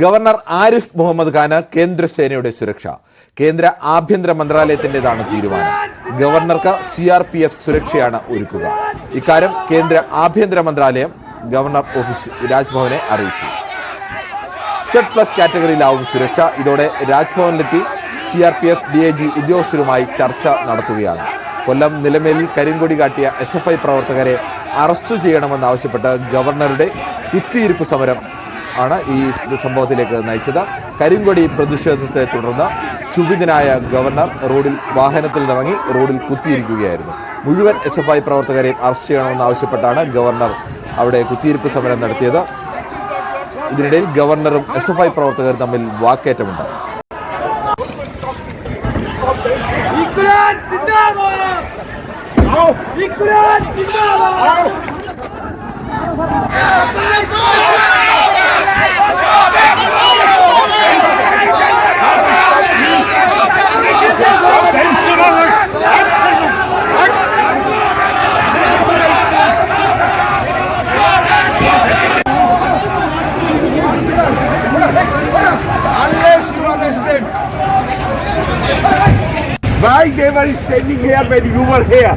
Governor Arif Muhammad Khan കേന്ദ്രസേനയുടെ സുരക്ഷ. കേന്ദ്ര ആഭ്യന്തര മന്ത്രാലയത്തിന്റേതാണ് തീരുമാനം. ഗവർണർക്ക് സി ആർ പി എഫ് സുരക്ഷയാണ് ഒരുക്കുക. ഇക്കാര്യം കേന്ദ്ര ആഭ്യന്തര മന്ത്രാലയം ഗവർണർ ഓഫീസ് രാജ്ഭവനെ അറിയിച്ചു. സെഡ് പ്ലസ് കാറ്റഗറിയിലാവും സുരക്ഷ. ഇതോടെ രാജ്ഭവനിലെത്തി C R P F D I G ഉദ്യോഗസ്ഥരുമായി ചർച്ച നടത്തുകയാണ്. കൊല്ലം നിലമേലിൽ കരിങ്കൊടി കാട്ടിയ എസ് എഫ് ഐ പ്രവർത്തകരെ അറസ്റ്റ് ചെയ്യണമെന്നാവശ്യപ്പെട്ട് ഗവർണറുടെ കുത്തിയിരിപ്പ് സമരം ആണ് ഈ സംഭവത്തിലേക്ക് നയിച്ചത്. കരിങ്കൊടി പ്രതിഷേധത്തെ തുടർന്ന് ക്ഷുഭിതനായ ഗവർണർ റോഡിൽ വാഹനത്തിൽ നിറങ്ങി റോഡിൽ കുത്തിയിരിക്കുകയായിരുന്നു. മുഴുവൻ എസ് എഫ് ഐ പ്രവർത്തകരെയും അറസ്റ്റ് ചെയ്യണമെന്നാവശ്യപ്പെട്ടാണ് ഗവർണർ അവിടെ കുത്തിയിരിപ്പ് സമരം നടത്തിയത്. ഇതിനിടയിൽ ഗവർണറും എസ് എഫ് ഐ പ്രവർത്തകരും തമ്മിൽ വാക്കേറ്റമുണ്ടായി. İnkılap why they were standing here when you were here.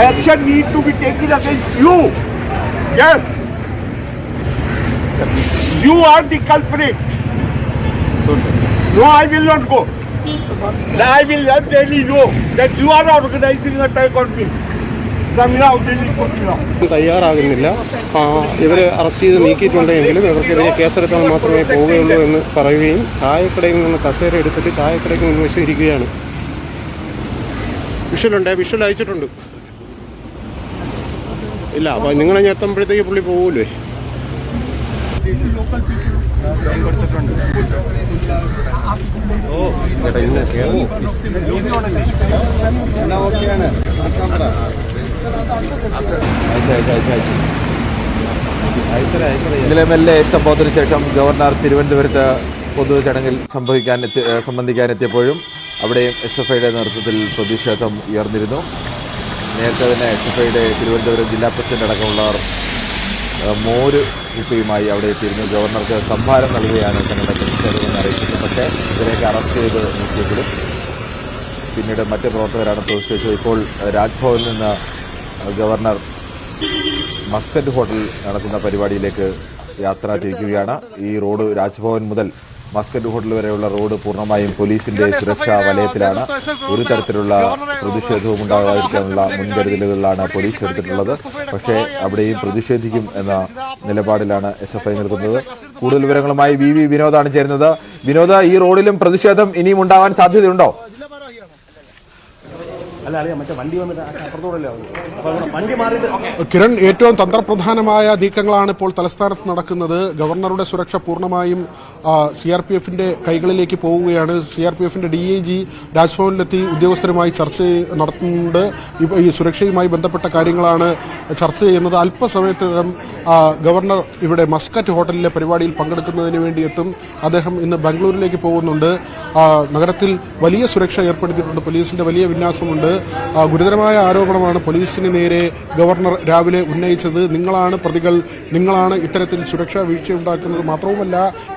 Action need to be taken against you. Yes. You are the culprit. No, I will not go. I will Delhi know that you are organizing an attack on me. തയ്യാറാകുന്നില്ല ഇവർ arrest ചെയ്ത് നീക്കിയിട്ടുണ്ടെങ്കിലും ഇവർക്കെതിരെ കേസെടുക്കാൻ മാത്രമേ പോവുകയുള്ളൂ എന്ന് പറയുകയും ചായക്കടയിൽ നിന്ന് കസേര എടുത്തിട്ട് ചായക്കടയ്ക്ക് മുൻവശം ഇരിക്കുകയാണ് വിഷലുണ്ട് വിഷൽ അയച്ചിട്ടുണ്ട് ഇല്ല അപ്പം നിങ്ങളെ ഞാൻ എത്തുമ്പോഴത്തേക്ക് പുള്ളി പോകൂലേ ചേട്ടാ ഇന്ന് എൽ എ സംഭവത്തിന് ശേഷം ഗവർണർ തിരുവനന്തപുരത്ത് പൊതുചടങ്ങിൽ സംഭവിക്കാൻ എത്തി സംബന്ധിക്കാനെത്തിയപ്പോഴും അവിടെയും എസ് എഫ് ഐയുടെ നേതൃത്വത്തിൽ പ്രതിഷേധം ഉയർന്നിരുന്നു. നേരത്തെ തന്നെ എസ് എഫ് ഐയുടെ തിരുവനന്തപുരം ജില്ലാ പ്രസിഡന്റ് അടക്കമുള്ളവർ മോര് കുപ്പിയുമായി അവിടെ എത്തിയിരുന്നു. ഗവർണർക്ക് സംഭാരം നൽകുകയാണ് തങ്ങളുടെ പ്രതിഷേധമെന്ന് അറിയിച്ചിട്ട് പക്ഷേ ഇവരെയൊക്കെ അറസ്റ്റ് ചെയ്ത് നീക്കിയെങ്കിലും പിന്നീട് മറ്റ് പ്രവർത്തകരാണ് പ്രതിഷേധിച്ചത് ഇപ്പോൾ രാജ്ഭവനിൽ നിന്ന് ഗവർണർ മസ്കറ്റ് ഹോട്ടലിൽ നടക്കുന്ന പരിപാടിയിലേക്ക് യാത്ര തിരിക്കുകയാണ്. ഈ റോഡ് രാജ്ഭവൻ മുതൽ മസ്കറ്റ് ഹോട്ടൽ വരെയുള്ള റോഡ് പൂർണമായും പോലീസിന്റെ സുരക്ഷാ വലയത്തിലാണ്. ഒരു തരത്തിലുള്ള പ്രതിഷേധവും ഉണ്ടാകാതിരിക്കാനുള്ള മുൻകരുതലുകളിലാണ് പോലീസ് എടുത്തിട്ടുള്ളത്. പക്ഷേ അവിടെയും പ്രതിഷേധിക്കും എന്ന നിലപാടിലാണ് എസ് എഫ് ഐ നിൽക്കുന്നത്. കൂടുതൽ വിവരങ്ങളുമായി വി വി വിനോദാണ് ചേരുന്നത്. വിനോദ ഈ റോഡിലും പ്രതിഷേധം ഇനിയും ഉണ്ടാവാൻ സാധ്യതയുണ്ടോ? കിരൺ ഏറ്റവും തന്ത്രപ്രധാനമായ നീക്കങ്ങളാണ് ഇപ്പോൾ തലസ്ഥാനത്ത് നടക്കുന്നത്. ഗവർണറുടെ സുരക്ഷ പൂർണമായും സി ആർ പി എഫിന്റെ കൈകളിലേക്ക് പോവുകയാണ്. സി ആർ പി എഫിന്റെ ഡി ഐ ജി രാജ്ഭവനിലെത്തി ഉദ്യോഗസ്ഥരുമായി ചർച്ച നടത്തുന്നുണ്ട്. ഈ സുരക്ഷയുമായി ബന്ധപ്പെട്ട കാര്യങ്ങളാണ് ചർച്ച ചെയ്യുന്നത്. അല്പസമയത്തിനകം ഗവർണർ ഇവിടെ മസ്കറ്റ് ഹോട്ടലിലെ പരിപാടിയിൽ പങ്കെടുക്കുന്നതിന് വേണ്ടി എത്തും. അദ്ദേഹം ഇന്ന് ബാംഗ്ലൂരിലേക്ക് പോകുന്നുണ്ട്. നഗരത്തിൽ വലിയ സുരക്ഷ ഏർപ്പെടുത്തിയിട്ടുണ്ട്. പോലീസിന്റെ വലിയ വിന്യാസമുണ്ട്. ഗുരുതരമായ ആരോപണമാണ് പോലീസിന് നേരെ ഗവർണർ രാവിലെ ഉന്നയിച്ചത്. നിങ്ങളാണ് പ്രതികൾ നിങ്ങളാണ് ഇത്തരത്തിൽ സുരക്ഷാ വീഴ്ചയുണ്ടാക്കുന്നത് മാത്രവുമല്ല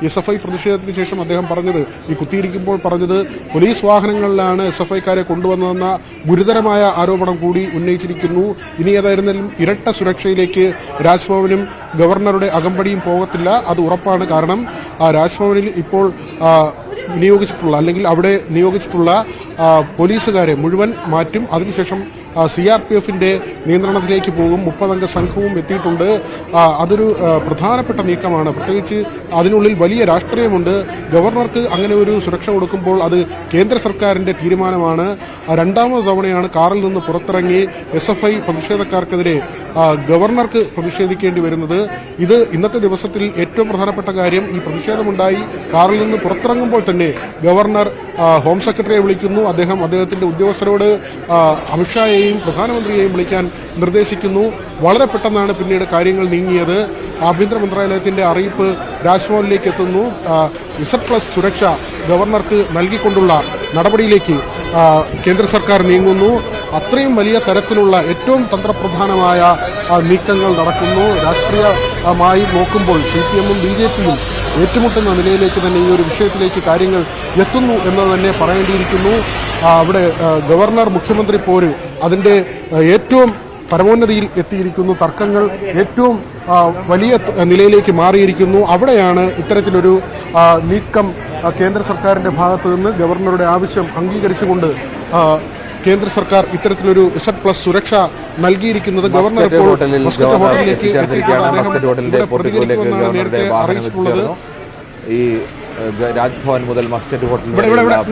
എസ് എഫ് ഐ പ്രതിഷേധത്തിന് ശേഷം അദ്ദേഹം പറഞ്ഞത് ഈ കുത്തിയിരിക്കുമ്പോൾ പറഞ്ഞത് പോലീസ് വാഹനങ്ങളിലാണ് എസ് എഫ് ഐക്കാരെ കൊണ്ടുവന്നതെന്ന ഗുരുതരമായ ആരോപണം കൂടി ഉന്നയിച്ചിരിക്കുന്നു. ഇനി ഏതായിരുന്നാലും ഇരട്ട സുരക്ഷയിലേക്ക് രാജ്ഭവനും ഗവർണറുടെ അകമ്പടിയും പോകത്തില്ല അത് ഉറപ്പാണ്. കാരണം രാജ്ഭവനിൽ ഇപ്പോൾ നിയോഗിച്ചിട്ടുള്ള അല്ലെങ്കിൽ അവിടെ നിയോഗിച്ചിട്ടുള്ള പോലീസുകാരെ മുഴുവൻ മാറ്റും. അതിനുശേഷം സി ആർ പി എഫിന്റെ നിയന്ത്രണത്തിലേക്ക് പോകും. മുപ്പതംഗ സംഘവും എത്തിയിട്ടുണ്ട്. അതൊരു പ്രധാനപ്പെട്ട നീക്കമാണ്. പ്രത്യേകിച്ച് അതിനുള്ളിൽ വലിയ രാഷ്ട്രീയമുണ്ട്. ഗവർണർക്ക് അങ്ങനെ ഒരു സുരക്ഷ കൊടുക്കുമ്പോൾ അത് കേന്ദ്ര സർക്കാരിന്റെ തീരുമാനമാണ്. രണ്ടാമത് തവണയാണ് കാറിൽ നിന്ന് പുറത്തിറങ്ങി എസ് എഫ് ഐ പ്രതിഷേധക്കാർക്കെതിരെ ഗവർണർക്ക് പ്രതിഷേധിക്കേണ്ടി വരുന്നത്. ഇത് ഇന്നത്തെ ദിവസത്തിൽ ഏറ്റവും പ്രധാനപ്പെട്ട കാര്യം. ഈ പ്രതിഷേധമുണ്ടായി. കാറിൽ നിന്ന് പുറത്തിറങ്ങുമ്പോൾ തന്നെ ഗവർണർ ഹോം സെക്രട്ടറിയെ വിളിക്കുന്നു. അദ്ദേഹം അദ്ദേഹത്തിന്റെ ഉദ്യോഗസ്ഥരോട് അമിത്ഷായെയും പ്രധാനമന്ത്രിയെയും വിളിക്കാൻ നിർദ്ദേശിക്കുന്നു. വളരെ പെട്ടെന്നാണ് പിന്നീട് കാര്യങ്ങൾ നീങ്ങിയത്. ആഭ്യന്തര മന്ത്രാലയത്തിന്റെ അറിയിപ്പ് രാജ്ഭവനിലേക്ക് എത്തുന്നു. ഇസഡ് പ്ലസ് സുരക്ഷ ഗവർണർക്ക് നൽകിക്കൊണ്ടുള്ള നടപടിയിലേക്ക് കേന്ദ്ര സർക്കാർ നീങ്ങുന്നു. അത്രയും വലിയ തരത്തിലുള്ള ഏറ്റവും തന്ത്രപ്രധാനമായ നീക്കങ്ങൾ നടക്കുന്നു. രാഷ്ട്രീയമായി നോക്കുമ്പോൾ സി പി എമ്മും ബി ജെ പിയും ഏറ്റുമുട്ടുന്ന നിലയിലേക്ക് തന്നെ ഈ ഒരു വിഷയത്തിലേക്ക് കാര്യങ്ങൾ എത്തുന്നു എന്ന് തന്നെ പറയേണ്ടിയിരിക്കുന്നു. അവിടെ ഗവർണർ മുഖ്യമന്ത്രി പോര് അതിന്റെ ഏറ്റവും പരമോന്നതിയിൽ എത്തിയിരിക്കുന്നു. തർക്കങ്ങൾ ഏറ്റവും വലിയ നിലയിലേക്ക് മാറിയിരിക്കുന്നു. അവിടെയാണ് ഇത്തരത്തിലൊരു നീക്കം കേന്ദ്ര സർക്കാരിന്റെ ഭാഗത്തു നിന്ന് ഗവർണറുടെ ആവശ്യം അംഗീകരിച്ചുകൊണ്ട് കേന്ദ്ര സർക്കാർ ഇത്തരത്തിലൊരു ഇസഡ് പ്ലസ് സുരക്ഷ നൽകിയിരിക്കുന്നത് ഗവർണർ അറിയിച്ചിട്ടുള്ളത്. ഈ രാജ്ഭവൻ മുതൽ മസ്കറ്റ് ഹോട്ടൽ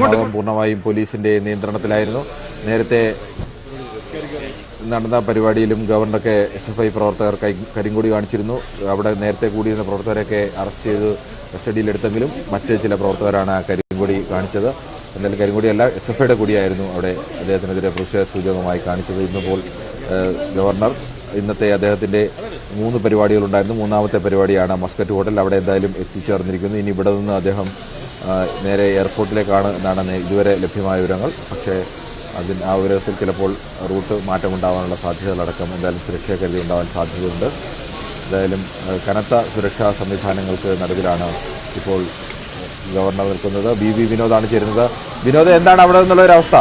ഭാഗം പൂർണമായും പോലീസിന്റെ നിയന്ത്രണത്തിലായിരുന്നു. നേരത്തെ നടന്ന പരിപാടിയിലും ഗവർണറൊക്കെ എസ് എഫ് ഐ പ്രവർത്തകർ കരിങ്കൊടി കാണിച്ചിരുന്നു. അവിടെ നേരത്തെ കൂടിയിരുന്ന പ്രവർത്തകരെയൊക്കെ അറസ്റ്റ് ചെയ്ത് കസ്റ്റഡിയിലെടുത്തെങ്കിലും മറ്റ് ചില പ്രവർത്തകരാണ് കരിങ്കൊടി കാണിച്ചത്. എന്തായാലും കരിങ്കൊടിയല്ല എസ് എഫ് ഐയുടെ കൂടിയായിരുന്നു അവിടെ അദ്ദേഹത്തിനെതിരെ പ്രതിഷേധ സൂചകമായി കാണിച്ചത്. ഇന്നിപ്പോൾ ഗവർണർ ഇന്നത്തെ അദ്ദേഹത്തിന്റെ മൂന്ന് പരിപാടികളുണ്ടായിരുന്നു. മൂന്നാമത്തെ പരിപാടിയാണ് മസ്കറ്റ് ഹോട്ടൽ അവിടെ എന്തായാലും എത്തിച്ചേർന്നിരിക്കുന്നു ഇനി ഇവിടെ നിന്ന് അദ്ദേഹം നേരെ എയർപോർട്ടിലേക്കാണ് എന്നാണ് ഇതുവരെ ലഭ്യമായ വിവരങ്ങൾ. പക്ഷേ അതിന് ആ വിവരത്തിൽ ചിലപ്പോൾ റൂട്ട് മാറ്റമുണ്ടാകാനുള്ള സാധ്യതകളടക്കം എന്തായാലും സുരക്ഷാ കരുതി ഉണ്ടാകാൻ സാധ്യതയുണ്ട്. എന്തായാലും കനത്ത സുരക്ഷാ സംവിധാനങ്ങൾക്ക് നടുവിലാണ് ഇപ്പോൾ ഗവർണർ നിൽക്കുന്നത്. ബി ബി വിനോദാണ് ചേരുന്നത്. വിനോദ് എന്താണ് അവിടെ നിന്നുള്ള ഒരു അവസ്ഥ?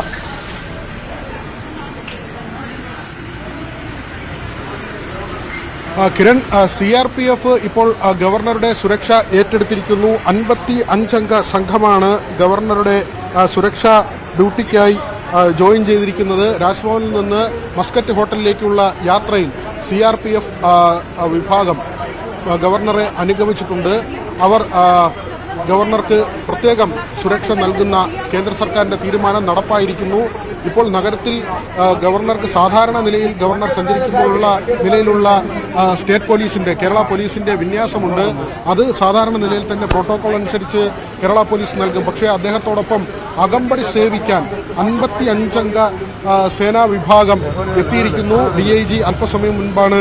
Kiran C R P F ഇപ്പോൾ ഗവർണറുടെ സുരക്ഷ ഏറ്റെടുത്തിരിക്കുന്നു. അൻപത്തി അഞ്ചംഗ സംഘമാണ് ഗവർണറുടെ സുരക്ഷ ഡ്യൂട്ടിക്കായി ജോയിൻ ചെയ്തിരിക്കുന്നത്. രാജ്ഭവനിൽ നിന്ന് മസ്കറ്റ് ഹോട്ടലിലേക്കുള്ള യാത്രയിൽ സി ആർ പി എഫ് വിഭാഗം ഗവർണറെ അനുഗമിച്ചിട്ടുണ്ട്. അവർ ഗവർണർക്ക് പ്രത്യേകം സുരക്ഷ നൽകുന്ന കേന്ദ്ര സർക്കാരിന്റെ തീരുമാനം നടപ്പായിരിക്കുന്നു. ഇപ്പോൾ നഗരത്തിൽ ഗവർണർക്ക് സാധാരണ നിലയിൽ ഗവർണർ സഞ്ചരിക്കുമ്പോഴുള്ള നിലയിലുള്ള സ്റ്റേറ്റ് പോലീസിന്റെ കേരള പോലീസിന്റെ വിന്യാസമുണ്ട്. അത് സാധാരണ നിലയിൽ തന്നെ പ്രോട്ടോകോൾ അനുസരിച്ച് കേരള പോലീസ് നൽകും. പക്ഷേ അദ്ദേഹത്തോടൊപ്പം അകമ്പടി സേവിക്കാൻ അൻപത്തി അഞ്ചംഗ സേനാ വിഭാഗം എത്തിയിരിക്കുന്നു. ഡി ഐ ജി അല്പസമയം മുൻപാണ്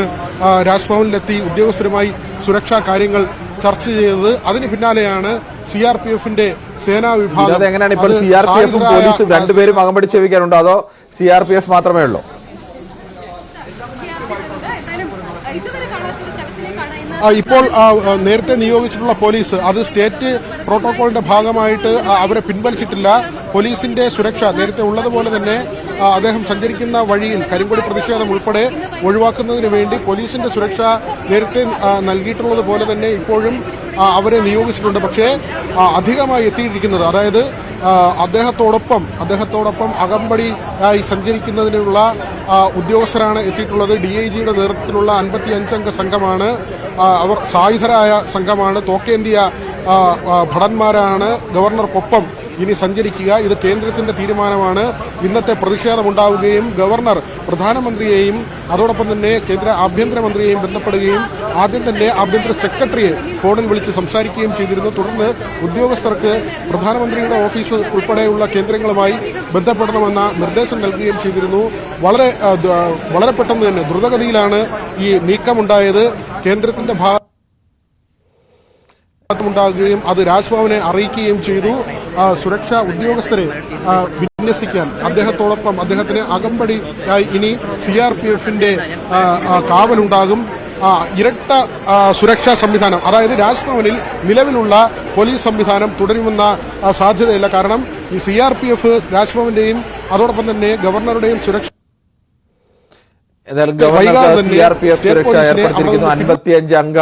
രാജ്ഭവനിലെത്തി ഉദ്യോഗസ്ഥരുമായി സുരക്ഷാ കാര്യങ്ങൾ ചർച്ച ചെയ്തത്. അതിന് പിന്നാലെയാണ് സി ആർ പി എഫിന്റെ സേനാ വിഭാഗം. എങ്ങനെയാണ് ഇപ്പോൾ സി ആർ പി എഫും പോലീസും രണ്ടുപേരും അകമ്പടി സേവിക്കാനുണ്ടോ അതോ സി ആർ പി എഫ് മാത്രമേ ഉള്ളൂ എന്തായാലും ഇതുവരെ കാണാത്തൊരു തരത്തിലേക്കാണ് ഇന്ന് ആ, ഇപ്പോൾ നേരത്തെ നിയോഗിച്ചിട്ടുള്ള പോലീസ് അത് സ്റ്റേറ്റ് പ്രോട്ടോകോളിന്റെ ഭാഗമായിട്ട് അവരെ പിൻവലിച്ചിട്ടില്ല. പോലീസിന്റെ സുരക്ഷ നേരത്തെ ഉള്ളതുപോലെ തന്നെ അദ്ദേഹം സഞ്ചരിക്കുന്ന വഴിയിൽ കരിങ്കൊടി പ്രതിഷേധം ഉൾപ്പെടെ ഒഴിവാക്കുന്നതിന് വേണ്ടി പോലീസിന്റെ സുരക്ഷ നേരത്തെ നൽകിയിട്ടുള്ളതുപോലെ നൽകിയിട്ടുള്ളത് പോലെ തന്നെ ഇപ്പോഴും അവരെ നിയോഗിച്ചിട്ടുണ്ട്. പക്ഷേ അധികമായി എത്തിയിരിക്കുന്നത് അതായത് അദ്ദേഹത്തോടൊപ്പം അദ്ദേഹത്തോടൊപ്പം അകമ്പടി ആയി സഞ്ചരിക്കുന്നതിനുള്ള ഉദ്യോഗസ്ഥരാണ് എത്തിയിട്ടുള്ളത്. ഡി ഐ ജിയുടെ നേതൃത്വത്തിലുള്ള അൻപത്തി അഞ്ചംഗ സംഘമാണ് അവർ സായുധരായ സംഘമാണ്. തോക്കേന്തിയ ഭടന്മാരാണ്. ഗവർണർക്കൊപ്പം ഇനി സഞ്ചരിക്കുക. ഇത് കേന്ദ്രത്തിന്റെ തീരുമാനമാണ്. ഇന്നത്തെ പ്രതിഷേധമുണ്ടാവുകയും ഗവർണർ പ്രധാനമന്ത്രിയെയും അതോടൊപ്പം തന്നെ കേന്ദ്ര ആഭ്യന്തരമന്ത്രിയെയും ബന്ധപ്പെടുകയും ആദ്യം തന്നെ ആഭ്യന്തര സെക്രട്ടറിയെ ഫോണിൽ വിളിച്ച് സംസാരിക്കുകയും ചെയ്തിരുന്നു. തുടർന്ന് ഉദ്യോഗസ്ഥർക്ക് പ്രധാനമന്ത്രിയുടെ ഓഫീസ് ഉൾപ്പെടെയുള്ള കേന്ദ്രങ്ങളുമായി ബന്ധപ്പെടണമെന്ന നിർദ്ദേശം നൽകുകയും ചെയ്തിരുന്നു. വളരെ വളരെ പെട്ടെന്ന് തന്നെ ദ്രുതഗതിയിലാണ് ഈ നീക്കമുണ്ടായത്. കേന്ദ്രത്തിന്റെ ഭാഗ ഉണ്ടാകുകയും അത് രാജ്ഭവനെ അറിയിക്കുകയും ചെയ്തു. സുരക്ഷാ ഉദ്യോഗസ്ഥരെ വിന്യസിക്കാൻ അദ്ദേഹത്തോടൊപ്പം അദ്ദേഹത്തിന് അകമ്പടി ഇനി സി ആർ പി എഫിന്റെ കാവലുണ്ടാകും. ഇരട്ട സുരക്ഷാ സംവിധാനം അതായത് രാജ്ഭവനിൽ നിലവിലുള്ള പോലീസ് സംവിധാനം തുടരുമെന്ന സാധ്യതയില്ല. കാരണം ഈ സി ആർ പി എഫ് രാജ്ഭവന്റെയും അതോടൊപ്പം തന്നെ ഗവർണറുടെയും സുരക്ഷ എന്നാൽ governor C R P F സുരക്ഷ ഏർപ്പെടുത്തിയിരിക്കുന്നു. അൻപത്തിയഞ്ച് അംഗ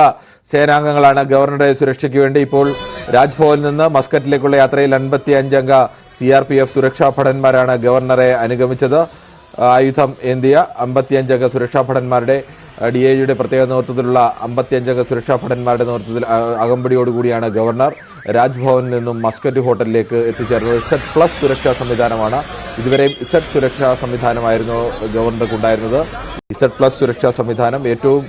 സേനാംഗങ്ങളാണ് ഗവർണറുടെ സുരക്ഷയ്ക്ക് വേണ്ടി ഇപ്പോൾ രാജ്ഭവനിൽ നിന്ന് മസ്കറ്റിലേക്കുള്ള യാത്രയിൽ അൻപത്തി അഞ്ചംഗ സി ആർ പി എഫ് സുരക്ഷാ ഭടന്മാരാണ് ഗവർണറെ അനുഗമിച്ചത്. ആയുധം ഏന്തിയ അമ്പത്തിയഞ്ചംഗ സുരക്ഷാ ഭടന്മാരുടെ ഡി ഐ ജിയുടെ പ്രത്യേക നേതൃത്വത്തിലുള്ള അമ്പത്തിയഞ്ചംഗ സുരക്ഷാ ഭടന്മാരുടെ നേതൃത്വത്തിൽ അകമ്പടിയോടുകൂടിയാണ് ഗവർണർ രാജ്ഭവനിൽ നിന്നും മസ്കറ്റ് ഹോട്ടലിലേക്ക് എത്തിച്ചേർന്നത്. ഇസഡ് പ്ലസ് സുരക്ഷാ സംവിധാനമാണ്. ഇതുവരെയും ഇസഡ് സുരക്ഷാ സംവിധാനമായിരുന്നു ഗവർണർക്കുണ്ടായിരുന്നത് ഇസഡ് പ്ലസ് സുരക്ഷാ സംവിധാനം ഏറ്റവും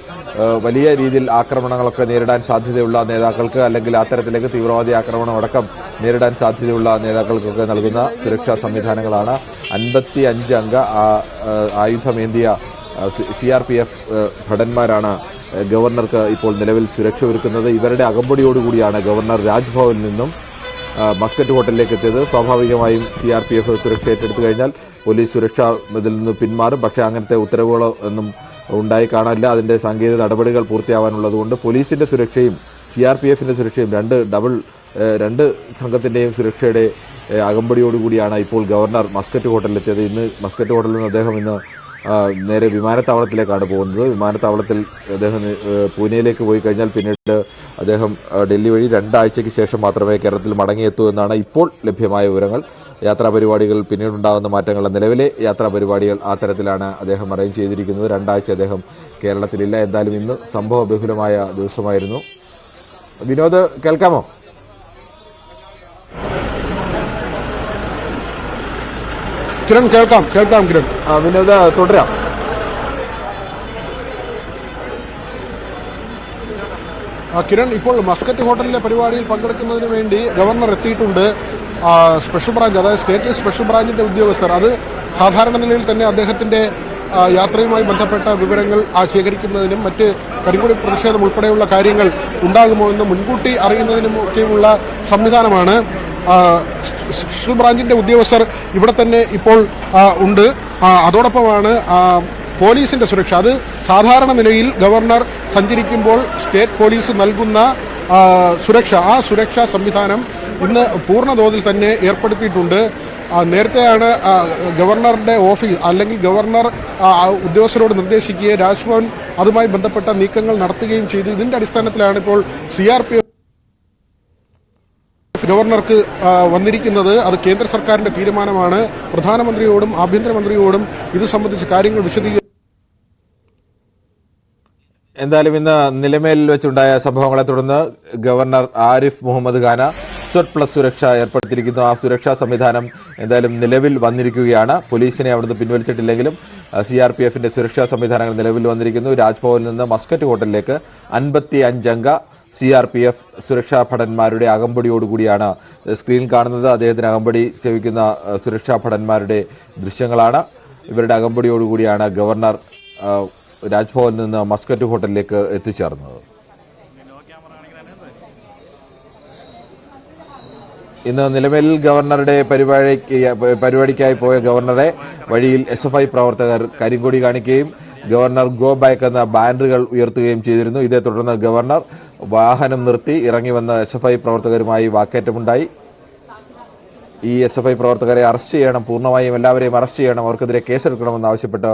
വലിയ രീതിയിൽ ആക്രമണങ്ങളൊക്കെ നേരിടാൻ സാധ്യതയുള്ള നേതാക്കൾക്ക് അല്ലെങ്കിൽ അത്തരത്തിലേക്ക് തീവ്രവാദി ആക്രമണം അടക്കം നേരിടാൻ സാധ്യതയുള്ള നേതാക്കൾക്കൊക്കെ നൽകുന്ന സുരക്ഷാ സംവിധാനങ്ങളാണ്. അൻപത്തി അഞ്ച് അംഗ ആയുധമേന്തിയ സി ആർ പി എഫ് ഭടന്മാരാണ് ഗവർണർക്ക് ഇപ്പോൾ നിലവിൽ സുരക്ഷ ഒരുക്കുന്നത്. ഇവരുടെ അകമ്പടിയോടുകൂടിയാണ് ഗവർണർ രാജ്ഭവനിൽ നിന്നും മസ്കറ്റ് ഹോട്ടലിലേക്ക് എത്തിയത്. സ്വാഭാവികമായും സി ആർ പി എഫ് സുരക്ഷ ഏറ്റെടുത്തു കഴിഞ്ഞാൽ പോലീസ് സുരക്ഷ ഇതിൽ നിന്ന് പിന്മാറും. പക്ഷേ അങ്ങനത്തെ ഉത്തരവുകളോ ഒന്നും ഉണ്ടായി കാണാനില്ല. അതിന്റെ സാങ്കേതിക നടപടികൾ പൂർത്തിയാവാനുള്ളതുകൊണ്ട് പോലീസിന്റെ സുരക്ഷയും സി ആർ പി എഫിന്റെ സുരക്ഷയും രണ്ട് ഡബിൾ രണ്ട് സംഘത്തിന്റെയും സുരക്ഷയുടെ അകമ്പടിയോടുകൂടിയാണ് ഇപ്പോൾ ഗവർണർ മസ്കറ്റ് ഹോട്ടലിലെത്തിയത്. ഇന്ന് മസ്കറ്റ് ഹോട്ടലിൽ നിന്ന് അദ്ദേഹം ഇന്ന് നേരെ വിമാനത്താവളത്തിലേക്കാണ് പോകുന്നത്. വിമാനത്താവളത്തിൽ അദ്ദേഹം പൂനെയിലേക്ക് പോയി കഴിഞ്ഞാൽ പിന്നീട് അദ്ദേഹം ഡൽഹി വഴി രണ്ടാഴ്ചയ്ക്ക് ശേഷം മാത്രമേ കേരളത്തിൽ മടങ്ങിയെത്തൂ എന്നാണ് ഇപ്പോൾ ലഭ്യമായ വിവരങ്ങൾ. യാത്രാ പരിപാടികൾ പിന്നീടുണ്ടാകുന്ന മാറ്റങ്ങൾ നിലവിലെ യാത്രാ പരിപാടികൾ ആ തരത്തിലാണ് അദ്ദേഹം അറേഞ്ച് ചെയ്തിരിക്കുന്നത്. രണ്ടാഴ്ച അദ്ദേഹം കേരളത്തിലില്ല. എന്തായാലും ഇന്ന് സംഭവ ബഹുലമായ ദിവസമായിരുന്നു. വിനോദ് കേൾക്കാമോ? കിരൺ കേൾക്കാം കേൾക്കാം കിരൺ. വിനോദ് തുടരാം. കിരൺ ഇപ്പോൾ മസ്കറ്റ് ഹോട്ടലിലെ പരിപാടിയിൽ പങ്കെടുക്കുന്നതിന് വേണ്ടി ഗവർണർ എത്തിയിട്ടുണ്ട്. സ്പെഷ്യൽ ബ്രാഞ്ച് അതായത് സ്റ്റേറ്റ് സ്പെഷ്യൽ ബ്രാഞ്ചിന്റെ ഉദ്യോഗസ്ഥർ അത് സാധാരണ നിലയിൽ തന്നെ അദ്ദേഹത്തിന്റെ യാത്രയുമായി ബന്ധപ്പെട്ട വിവരങ്ങൾ ശേഖരിക്കുന്നതിനും മറ്റ് കരിങ്കുടി പ്രതിഷേധം ഉൾപ്പെടെയുള്ള കാര്യങ്ങൾ ഉണ്ടാകുമോ എന്ന് മുൻകൂട്ടി അറിയുന്നതിനും ഒക്കെയുള്ള സംവിധാനമാണ്. സ്പെഷ്യൽ ബ്രാഞ്ചിന്റെ ഉദ്യോഗസ്ഥർ ഇവിടെ തന്നെ ഇപ്പോൾ ഉണ്ട്. അതോടൊപ്പമാണ് പോലീസിന്റെ സുരക്ഷ. അത് സാധാരണ നിലയിൽ ഗവർണർ സഞ്ചരിക്കുമ്പോൾ സ്റ്റേറ്റ് പോലീസ് നൽകുന്ന സുരക്ഷ. ആ സുരക്ഷാ സംവിധാനം ഇന്ന് പൂർണ തോതിൽ തന്നെ ഏർപ്പെടുത്തിയിട്ടുണ്ട്. നേരത്തെയാണ് ഗവർണറുടെ ഓഫീസ് അല്ലെങ്കിൽ ഗവർണർ ഉദ്യോഗസ്ഥരോട് നിർദ്ദേശിക്കുകയും രാജ്ഭവൻ അതുമായി ബന്ധപ്പെട്ട നീക്കങ്ങൾ നടത്തുകയും ചെയ്തു. ഇതിന്റെ അടിസ്ഥാനത്തിലാണ് ഇപ്പോൾ സി ആർ പി ഗവർണർക്ക് വന്നിരിക്കുന്നത്. അത് കേന്ദ്ര സർക്കാരിന്റെ തീരുമാനമാണ്. പ്രധാനമന്ത്രിയോടും ആഭ്യന്തരമന്ത്രിയോടും ഇത് സംബന്ധിച്ച് കാര്യങ്ങൾ വിശദീകരിച്ചു എന്തായാലും ഇന്ന് നിലമേലിൽ വെച്ചുണ്ടായ സംഭവങ്ങളെ തുടർന്ന് ഗവർണർ ആരിഫ് മുഹമ്മദ് ഖാന സ്വറ്റ് പ്ലസ് സുരക്ഷ ഏർപ്പെടുത്തിയിരിക്കുന്നു. ആ സുരക്ഷാ സംവിധാനം എന്തായാലും നിലവിൽ വന്നിരിക്കുകയാണ്. പോലീസിനെ അവിടുന്ന് പിൻവലിച്ചിട്ടില്ലെങ്കിലും സി ആർ പി എഫിന്റെ സുരക്ഷാ സംവിധാനങ്ങൾ നിലവിൽ വന്നിരിക്കുന്നു. രാജ്ഭവനിൽ നിന്ന് മസ്കറ്റ് ഹോട്ടലിലേക്ക് അൻപത്തി അഞ്ചംഗ സി ആർ പി എഫ് സുരക്ഷാ ഭടന്മാരുടെ അകമ്പടിയോടുകൂടിയാണ് സ്ക്രീൻ കാണുന്നത്. അദ്ദേഹത്തിന് അകമ്പടി സേവിക്കുന്ന സുരക്ഷാ ഭടന്മാരുടെ ദൃശ്യങ്ങളാണ്. ഇവരുടെ അകമ്പടിയോടുകൂടിയാണ് ഗവർണർ രാജ്ഭവനിൽ നിന്ന് മസ്കറ്റ് ഹോട്ടലിലേക്ക് എത്തിച്ചേർന്നത്. ഇന്ന് നിലവിൽ ഗവർണറുടെ പരിപാടിക്ക് പരിപാടിക്കായി പോയ ഗവർണറെ വഴിയിൽ എസ് എഫ് ഐ പ്രവർത്തകർ കരിങ്കൊടി കാണിക്കുകയും ഗവർണർ ഗോ ബാക്ക് എന്ന ബാനറുകൾ ഉയർത്തുകയും ചെയ്തിരുന്നു. ഇതേ തുടർന്ന് ഗവർണർ വാഹനം നിർത്തി ഇറങ്ങി വന്ന എസ് എഫ് ഐ പ്രവർത്തകരുമായി വാക്കേറ്റമുണ്ടായി. ഈ എസ് എഫ് ഐ പ്രവർത്തകരെ അറസ്റ്റ് ചെയ്യണം. പൂർണമായും എല്ലാവരെയും അറസ്റ്റ് ചെയ്യണം. അവർക്കെതിരെ കേസെടുക്കണമെന്ന് ആവശ്യപ്പെട്ട്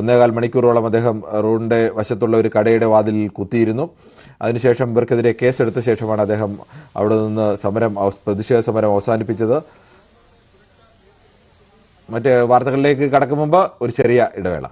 ഒന്നേകാൽ മണിക്കൂറോളം അദ്ദേഹം റോഡിന്റെ വശത്തുള്ള ഒരു കടയുടെ വാതിലിൽ കുത്തിയിരുന്നു. അതിനുശേഷം ഇവർക്കെതിരെ കേസെടുത്ത ശേഷമാണ് അദ്ദേഹം അവിടെ നിന്ന് സമരം പ്രതിഷേധ സമരം അവസാനിപ്പിച്ചത്. മറ്റ് വാർത്തകളിലേക്ക് കടക്കും മുമ്പ് ഒരു ചെറിയ ഇടവേള.